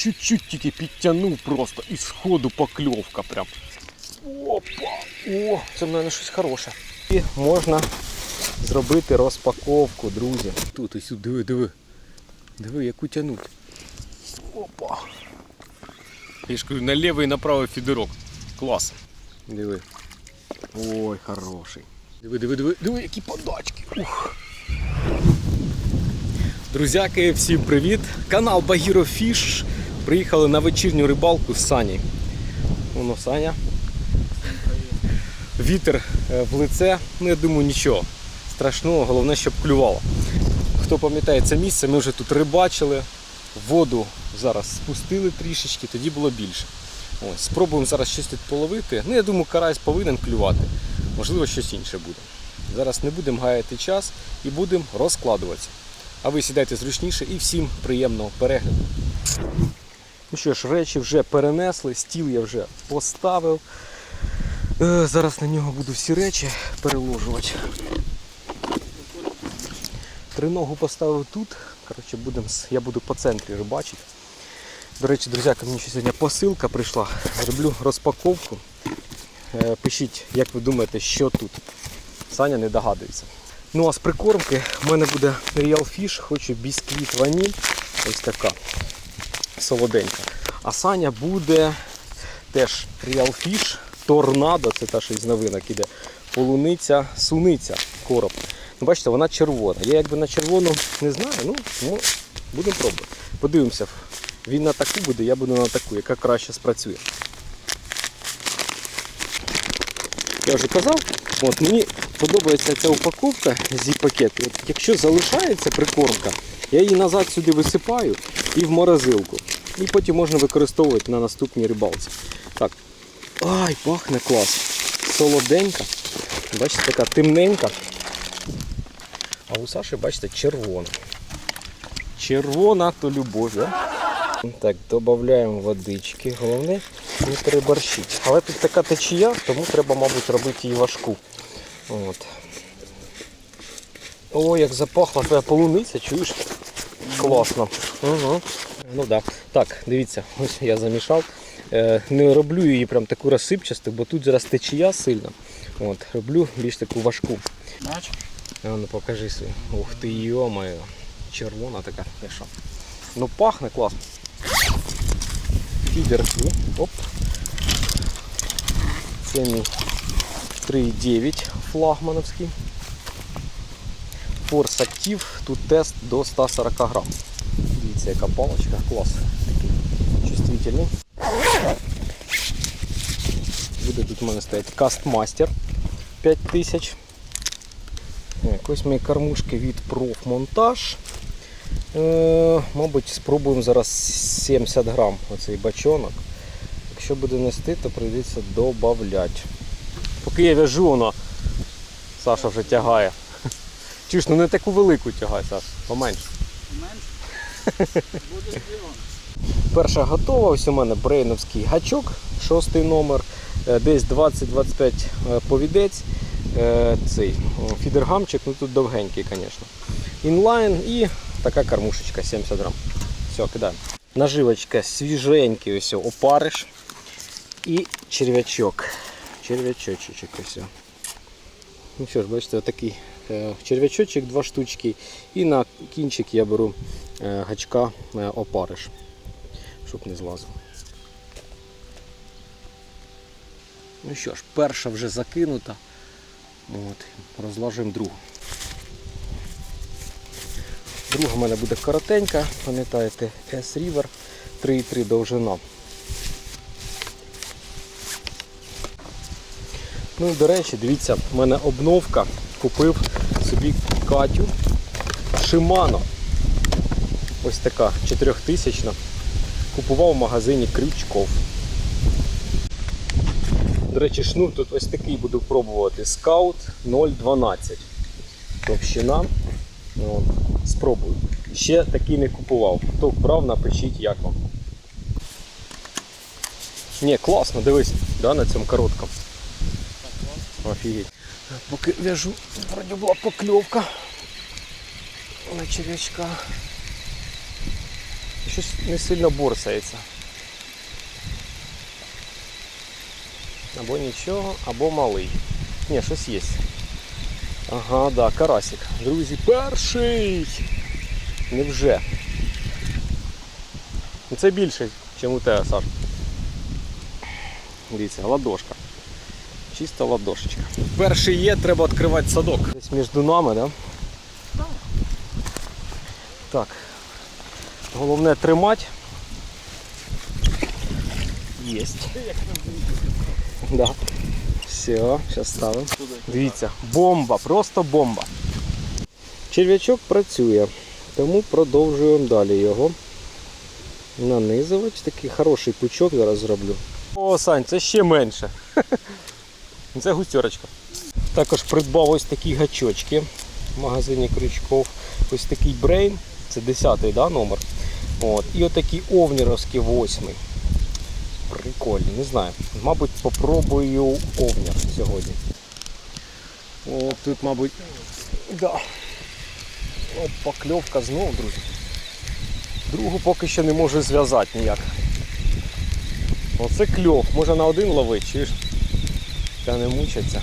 чуть-чуть тільки підтягнув просто і сходу покльовка прям. Опа! О, це в мене щось хороше. І можна зробити розпаковку, друзі. Тут ось диви, диви. Диви, яку тянуть. Опа. Я ж кажу, наліво і направо фідерок. Клас. Диви. Ой, хороший. Диви, диви, диви, диви, які подачки. Ух. Друзяки, всім привіт! Канал Багіро Фіш. Приїхали на вечірню рибалку з Сані. Воно Саня. Вітер е, в лице. Ну, я думаю, нічого страшного, головне, щоб клювало. Хто пам'ятає це місце, ми вже тут рибачили. Воду зараз спустили трішечки, тоді було більше. Ось, спробуємо зараз щось тут половити. Ну, я думаю, карась повинен клювати. Можливо, щось інше буде. Зараз не будемо гаяти час і будемо розкладуватися. А ви сідайте зручніше і всім приємного перегляду. Ну що ж, речі вже перенесли, стіл я вже поставив. Е, Зараз на нього буду всі речі переложувати. Триногу поставив тут. Коротше, будем, я буду по центрі рибачити. До речі, друзяка, мені ще сьогодні посилка прийшла. Роблю розпаковку. Е, Пишіть, як ви думаєте, що тут. Саня не догадується. Ну а з прикормки в мене буде Real Fish, хочу бісквіт ваніль. Ось така солоденька. А Саня буде теж Fish, торнадо, це та що із новинок іде. Полуниця, суниця, короб. Ну, бачите, вона червона. Я якби на червону не знаю, ну будемо пробувати. Подивимося. Він на таку буде, я буду на таку, яка краще спрацює. Я вже казав, от мені подобається ця упаковка зі пакету. От, якщо залишається прикормка, я її назад сюди висипаю і в морозилку. І потім можна використовувати на наступній рибалці. Так. Ай, пахне клас. Солоденька. Бачите, така темненька. А у Саші, бачите, червона. Червона то любов, да? Так, додаємо водички. Головне не переборщити. Але тут така течія, тому треба, мабуть, робити її важку. От. О, як запахла твоя полуниця, чуєш? Класно. Угу. Ну да. Так, дивіться, ось я замішав. Е, не роблю її прям таку розсипчасту, бо тут зараз течія сильна. От, роблю більш таку важку. Бачиш? Ну покажи свій. Ух ти, йо-моє. Червона така. Я що? Ну пахне класно. Фідер. ну, Оп. Це мій 3,9 флагмановський. Force Active. Тут тест до 140 грам. Дивіться, яка паличка. Клас. Такий чувствительний. Буде тут у мене стоять Castmaster 5000. Ось мої кормушки від профмонтаж. Е, мабуть, спробуємо зараз 70 грам оцей бачонок. Якщо буде нести, то прийдеться додати. Поки я в'яжу, воно Саша вже тягає. Чуєш, ну не таку велику тягай, Саш, поменше. Менше? Буде. Перша готова, ось у мене брейновський гачок, шостий номер, е, десь 20-25 е, повідець. Цей фідергамчик, ну тут довгенький, звісно. Інлайн і така кормушечка 70 грам. Все, кидаємо. Наживочка свіженький, ось опариш. І черв'ячок. Черв'ячочок ось. Ну що ж, бачите, такий е, черв'ячочок, два штучки. І на кінчик я беру е, гачка е, опариш щоб не злазив. Ну що ж, перша вже закинута. От, розложимо другу. Друга в мене буде коротенька, пам'ятаєте, S-River 3,3 довжина. Ну до речі, дивіться, в мене обновка. Купив собі Катю Shimano. Ось така 4000 купував в магазині Крючков. До речі, шнур тут ось такий буду пробувати. Scout 012. Товщина. От, спробую. Ще такий не купував. Хто брав, напишіть як вам. Ні, класно, дивись, да, на цьому короткому. Офігеть. Поки в'яжу, вроді була покльовка на черв'ячка. Щось щось не сильно борсається. Або нічого, або малий. Ні, щось є. Ага, да, карасик. Друзі, перший! Невже? Ну, Це більше, ніж у тебе, Саш. Дивіться, ладошка. Чиста ладошечка. Перший є, треба відкривати садок. Десь між нами, да? Так. Головне тримати. Єсть. Да. Все, зараз ставимо. Дивіться, бомба, просто бомба. Черв'ячок працює, тому продовжуємо далі його нанизувати. Такий хороший пучок зараз зроблю. О, Сань, це ще менше. Це густерочка. Також придбав ось такі гачочки в магазині крючков. Ось такий брейн, це 10 да, номер. От. І отакі овніровські 8. Прикольні, не знаю. Мабуть, попробую овнір сьогодні. О, тут, мабуть, да. О, покльовка знову, друзі. Другу поки що не можу зв'язати ніяк. Оце кльов. Може на один ловити, чи ж? Та не мучаться.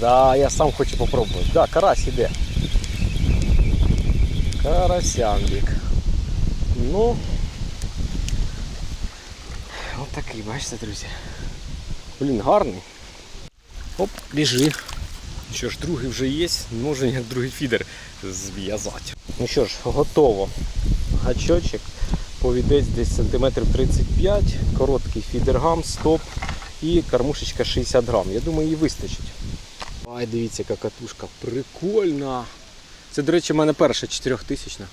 Да, я сам хочу попробувати. Да, карась іде. Карасянбік. Ну. Ось такий, бачите, друзі. Блін, гарний. Оп, біжи. Що ж, другий вже є, можна як другий фідер зв'язати. Ну що ж, готово. Гачочок, повідець десь сантиметрів 35, короткий фідергам, стоп і кормушечка 60 грам. Я думаю, її вистачить. Ай, дивіться, яка катушка. Прикольна. Це, до речі, в мене перша 4000.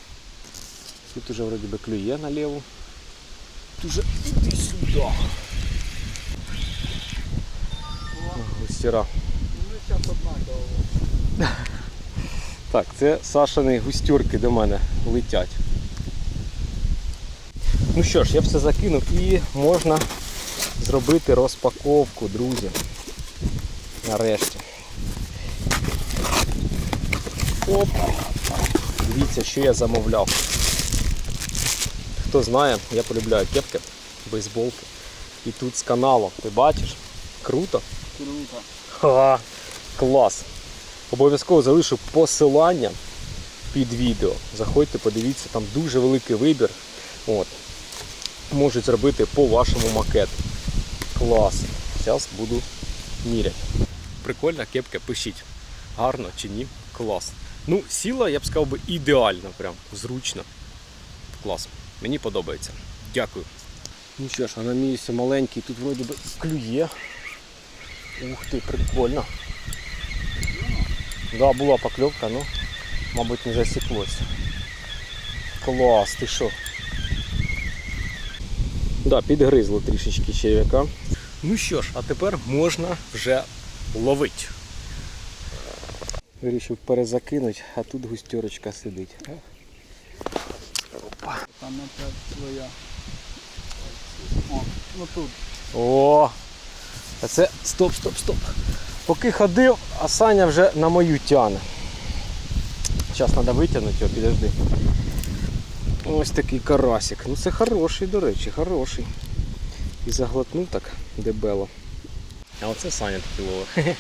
Тут уже вроді би клює наліву. Тут уже іди сюди. Густіра. Так, це Сашини густюрки до мене летять. Ну що ж, я все закинув і можна зробити розпаковку, друзі. Нарешті. Оп! Дивіться, що я замовляв. Хто знає, я полюбляю кепки, бейсболки. І тут з каналу. Ти бачиш? Круто. Круто. Ха, клас. Обов'язково залишу посилання під відео. Заходьте, подивіться, там дуже великий вибір. От. Можуть зробити по вашому макету. Клас. Зараз буду міряти. Прикольна кепка, пишіть. Гарно чи ні? Клас. Ну, сіла, я б сказав би, ідеально, прям зручно. Клас. Мені подобається. Дякую. Ну що ж, а на місці маленький, тут вроді би клює. Ух ти, прикольно. Да, була покльовка, ну, мабуть, не засіклося. Клас, ти що? Да, підгризло трішечки черв'яка. Ну що ж, а тепер можна вже ловити. Вирішив перезакинути, а тут густерочка сидить. Там опять своя. О, ну тут. О! А це стоп, стоп, стоп. Поки ходив, а Саня вже на мою тяне. Зараз треба витягнути його, підожди. Ось такий карасик. Ну це хороший, до речі, хороший. І заглотнув так дебело. А оце Саня такий ловить.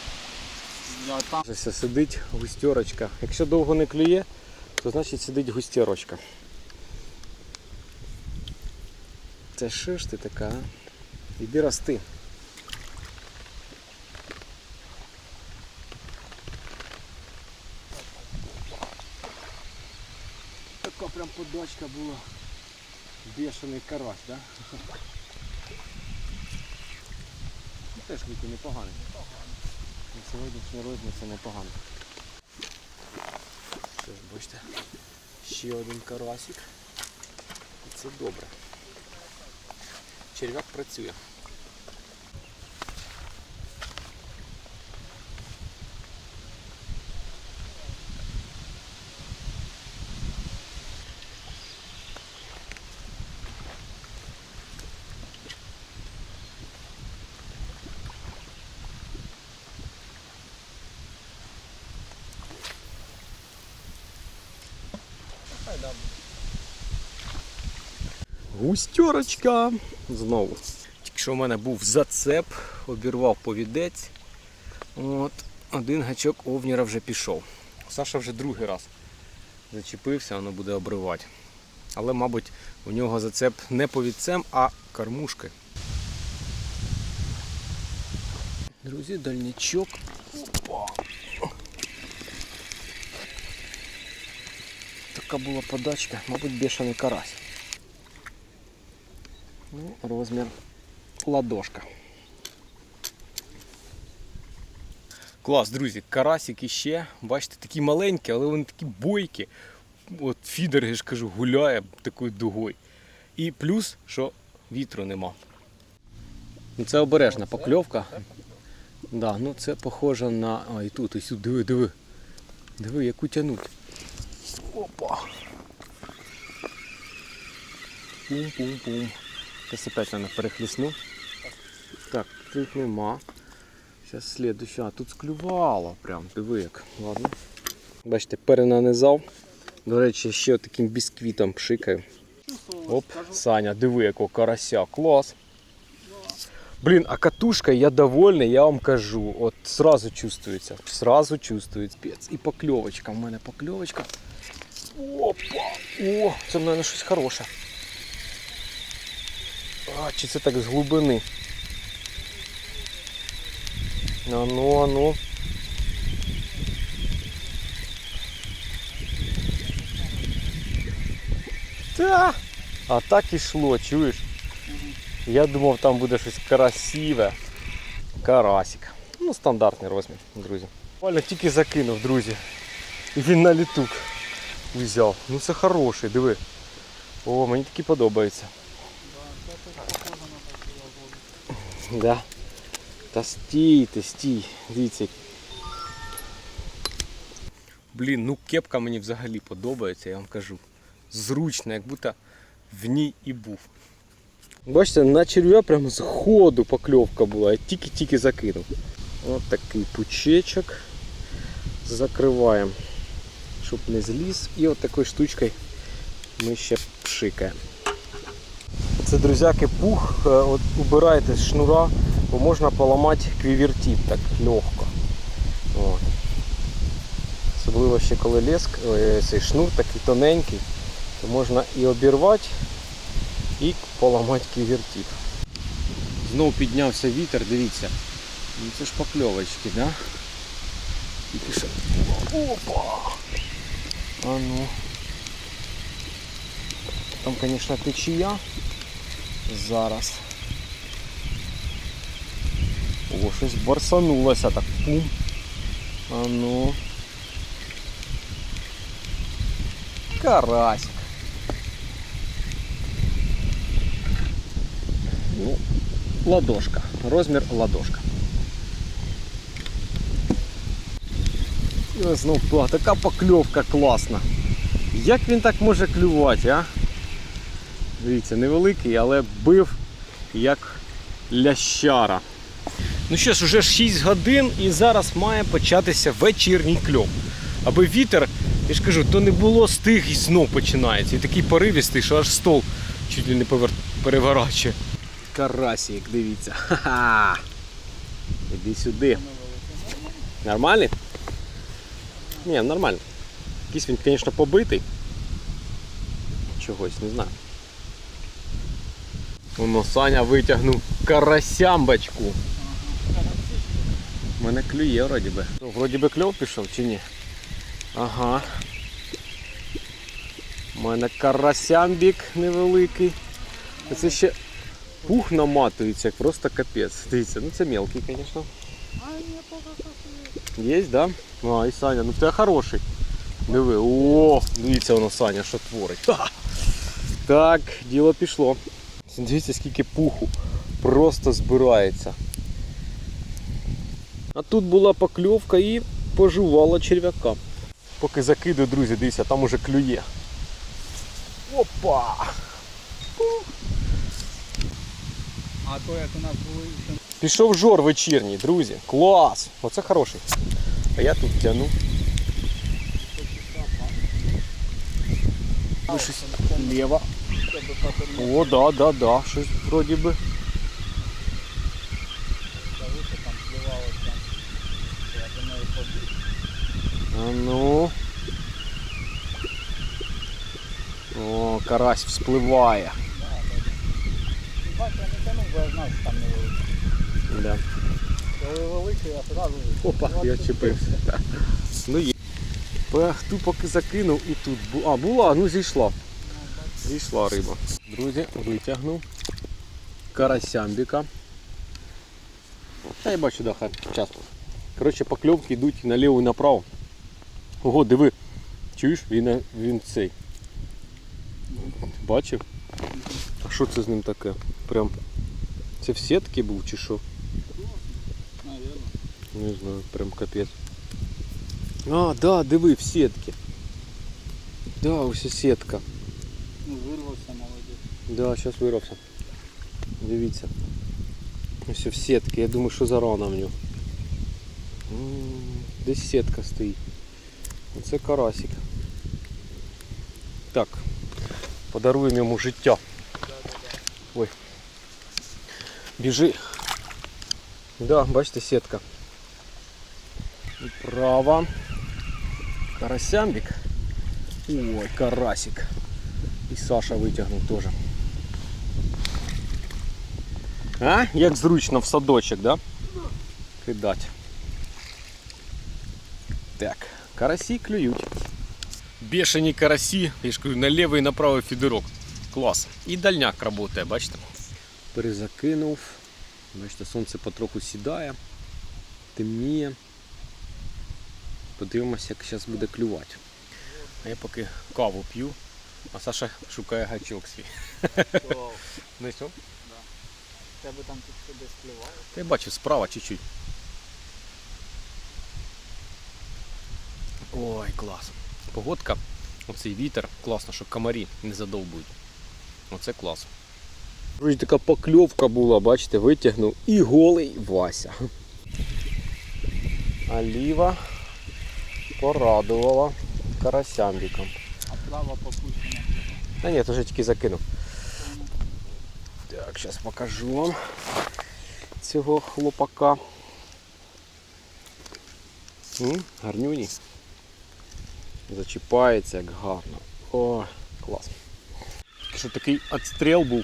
Сидить густерочка. Якщо довго не клює, то значить сидить густерочка. Це що ж ти така? а? Іди рости. Така прям подачка була. Бешений карась, да? Ну, Теж віки непоганий. На сьогоднішній розмір це непогано. Що ж, бачите, ще один карасик. І це добре. черв'як працює. Густерочка! Знову. Тільки що в мене був зацеп, обірвав повідець. От, один гачок овніра вже пішов. Саша вже другий раз зачепився, воно буде обривати. Але, мабуть, у нього зацеп не повідцем, а кормушкою. Друзі, дальничок. Опа. Така була подачка, мабуть, бешений карась. Ну, розмір ладошка. Клас, друзі, карасик іще. Бачите, такі маленькі, але вони такі бойкі. От фідер, я ж кажу, гуляє такою дугою. І плюс, що вітру нема. Ну, Це обережна покльовка. Да, ну це похоже на. А, і тут, і сюди, диви, диви. Диви, яку тянуть. Опа. Пум-пум-пум. Зараз опять мене перехліснув. Так, тут нема. Зараз слідуюча. А тут склювало прям, диви як. Ладно. Бачите, перенанизав. До речі, ще таким бісквітом пшикаю. Оп, Саня, диви якого карася. Клас. Блін, а катушка, я довольний, я вам кажу. От сразу чувствується. Сразу чувствується. Спец. І покльовочка. У мене покльовочка. Опа! О, це мене щось хороше. А, чи це так з глибини? А ну, а ну. Та! А так ішло, чуєш? Я думав, там буде щось красиве. Карасик. Ну, стандартний розмір, друзі. Буквально тільки закинув, друзі. І він на літук взяв. Ну це хороший, диви. О, мені такі подобається. Да. Та стійте, стій. Дивіться. Блін, ну кепка мені взагалі подобається, я вам кажу. Зручно, як будто в ній і був. Бачите, на черв'я прямо з ходу покльовка була, я тільки-тільки закинув. Ось такий пучечок. Закриваємо, щоб не зліз. І от такою штучкою ми ще пшикаємо. Це, друзяки, пух, е, от убирайте з шнура, бо можна поламати квівертіп так легко. От. Особливо ще коли леск, цей шнур такий тоненький, то можна і обірвати, і поламати квівертіп. Знову піднявся вітер, дивіться. Ну це ж покльовочки, да? Тільки що. Опа! А ну. Там, звісно, течія. Зараз. О, щось барсанулося так. Пум. А ну. Карасик. Ну, ладошка. Розмір ладошка. І ось така покльовка класна. Як він так може клювати, а? Дивіться, невеликий, але бив як лящара. Ну що ж, уже 6 годин і зараз має початися вечірній кльов. Аби вітер, я ж кажу, то не було стиг і знов починається. І такий поривістий, що аж стол чуть ли не повер... переворачує. Карасик, дивіться. Ха-ха. Іди сюди. Нормальний? Ні, нормально. Якийсь він, звісно, побитий. Чогось, не знаю. Воно Саня витягнув карасямбочку. У мене клює вроді би. Вроді би кльов пішов чи ні? Ага. У мене карасямбік невеликий. Це ще пух наматується, як просто капець. Дивіться, ну це мелкий, звісно. Є, да? А, і Саня, ну тебе хороший. Диви, о, дивіться воно Саня, що творить. Так, діло пішло. Дивіться, скільки пуху просто збирається. А тут була покльовка і пожувала черв'яка. Поки закидую, друзі, дивіться, там уже клює. Опа! А то як у нас були ще Пішов жор вечірній, друзі. Клас! Оце хороший. А я тут тяну. Ви О, да, да, да. Щось вроді би. Я. А ну. О, карась вспливає. Я не тянув, бо я знав, там не великий. Да. Коли я одразу... Опа, я чіпився. Ну є. Ту поки закинув і тут. бу- А, була, ну зійшла. Зійшла риба. Друзі, витягнув. Карасямбіка. Та я бачу, да, хай час. Коротше, покльовки йдуть наліво і направо. Ого, диви. Чуєш, він, він цей. Бачив? А що це з ним таке? Прям. Це в сітки був чи що? Не знаю, прям капець. А, да, диви, в сітки. Да, ось сітка. Ну, вирвався, молодець. Да, зараз вирвався. Дивіться. Ось в сітки. Я думаю, що зарано в нього. М, Десь сітка стоїть. Оце карасик. Так. Подаруємо йому життя. Ой. Біжи. Да, бачите, сітка. І Право. Карасямбик. Ой, карасик. І Саша витягнув теж. А? Як зручно в садочок, да? Кидать. Так, карасі клюють. Бешені карасі, я ж кажу, на лівий і на правий фідерок. Клас. І дальняк працює, бачите? Перезакинув. Бачите, сонце потроху сідає, темніє. Подивимося, як зараз буде клювати. А я поки каву п'ю, а Саша шукає гачок свій. Клав. Ну що? Тебе там тут десь клювало. Та я справа чуть-чуть. Ой, клас. Погодка, оцей вітер, класно, що комарі не задовбують. Оце клас. Друзі, така покльовка була, бачите, витягнув і голий Вася. Оліва порадувала карасямбіком. А плава попущена. Та ні, то вже тільки закинув. Так, зараз покажу вам цього хлопака. М, гарнюній. Зачіпається як гарно. О, клас. Що такий відстріл був.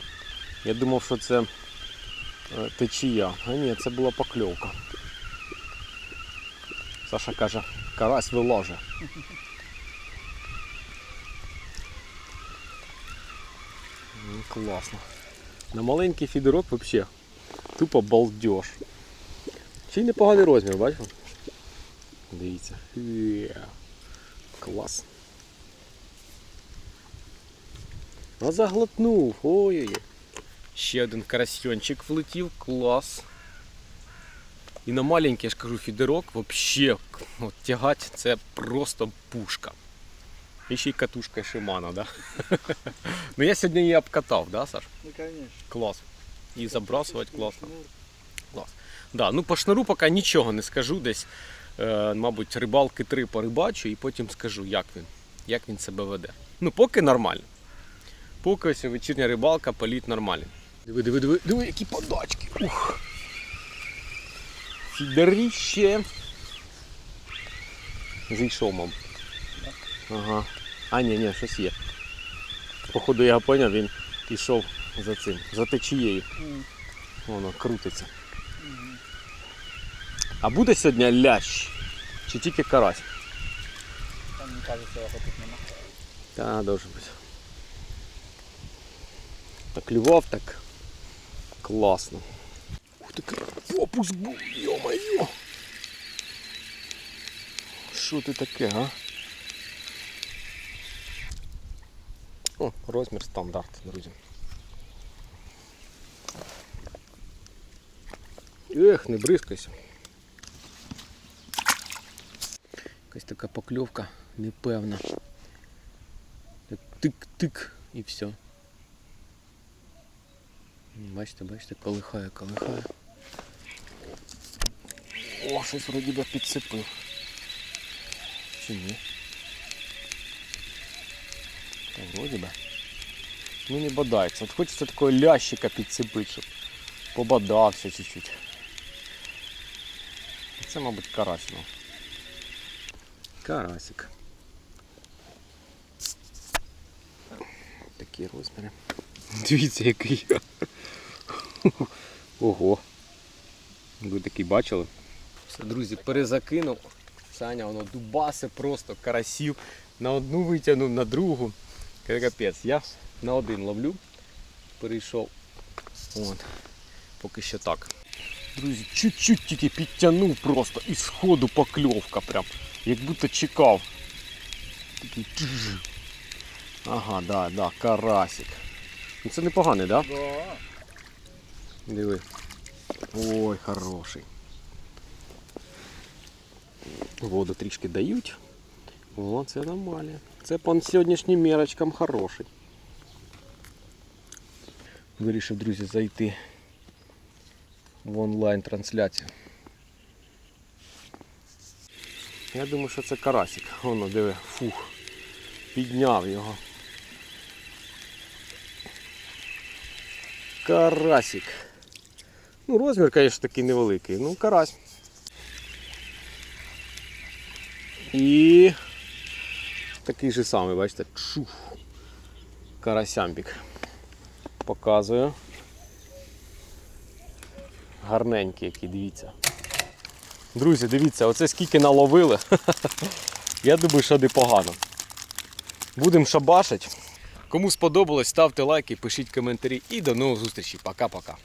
Я думав, що це е, течія. А ні, це була покльовка. Саша каже, карась виложе. Класно. На маленький фідерок взагалі тупо балдеж. Ще непоганий розмір, бачите? Дивіться. Є. Клас. А заглотнув. Ой-ой-ой. Ще один карасьончик влетів, клас. І на маленький, я ж кажу, фідерок взагалі тягать це просто пушка. І ще й катушка Шимана, да? Ну я сьогодні її обкатав, да, Саш? Ну, конечно. Клас. І забрасувати класно. Клас. Да, ну по шнуру поки нічого не скажу. Десь, е, мабуть, рибалки три порибачу і потім скажу, як він, як він себе веде. Ну, поки нормально. Поки ось вечірня рибалка, політ нормальний. Диви, диви, диви, диви, які подачки. Ух. Фідеріще. Зійшов, мам. Ага. А, ні, ні, щось є. Походу я поняв, він пішов за цим, за течією. Воно крутиться. А буде сьогодні лящ? Чи тільки карась? Там мені кажеться, його тут нема. Та, должен бути. Так клював так. Класно. Ух ти, опуск був, йо-моє. Що ти таке, а? О, розмір стандарт, друзі. Ех, не бризкайся. Якась така покльовка непевна. Так Тик-тик і все. Бачите, бачите, колихає, колихає. О, щось вроді би підсипив. Чи ні? Так, вроді би. Ну не бодається. От хочеться такого лящика підцепити, щоб пободався чуть-чуть. Це, мабуть, карась. Ну. Карасик. Такі розміри. Дивіться, який. Ого. Ви такий бачили? Все, друзі, перезакинув. Саня, воно дубаси просто карасів. На одну витягнув, на другу. Капець. Я на один ловлю. Перейшов. От. Поки що так. Друзі, чуть-чуть тільки підтягнув просто і сходу покльовка прям. Як будто чекав. Такий. Ага, да, да, карасик. Ну це непоганий, да? Да. Диви. Ой, хороший. Воду трішки дають. О, це нормально. Це по сьогоднішнім мірочкам хороший. Вирішив, друзі, зайти в онлайн-трансляцію. Я думаю, що це карасик. Воно, диви, фух. Підняв його. Карасик. Ну, розмір, звісно, такий невеликий. Ну, карась. І такий же самий, бачите, чух. Карасямбік. Показую. Гарненький який, дивіться. Друзі, дивіться, оце скільки наловили. Я думаю, що непогано. Будемо шабашить. Кому сподобалось, ставте лайки, пишіть коментарі і до нових зустрічей. Пока-пока.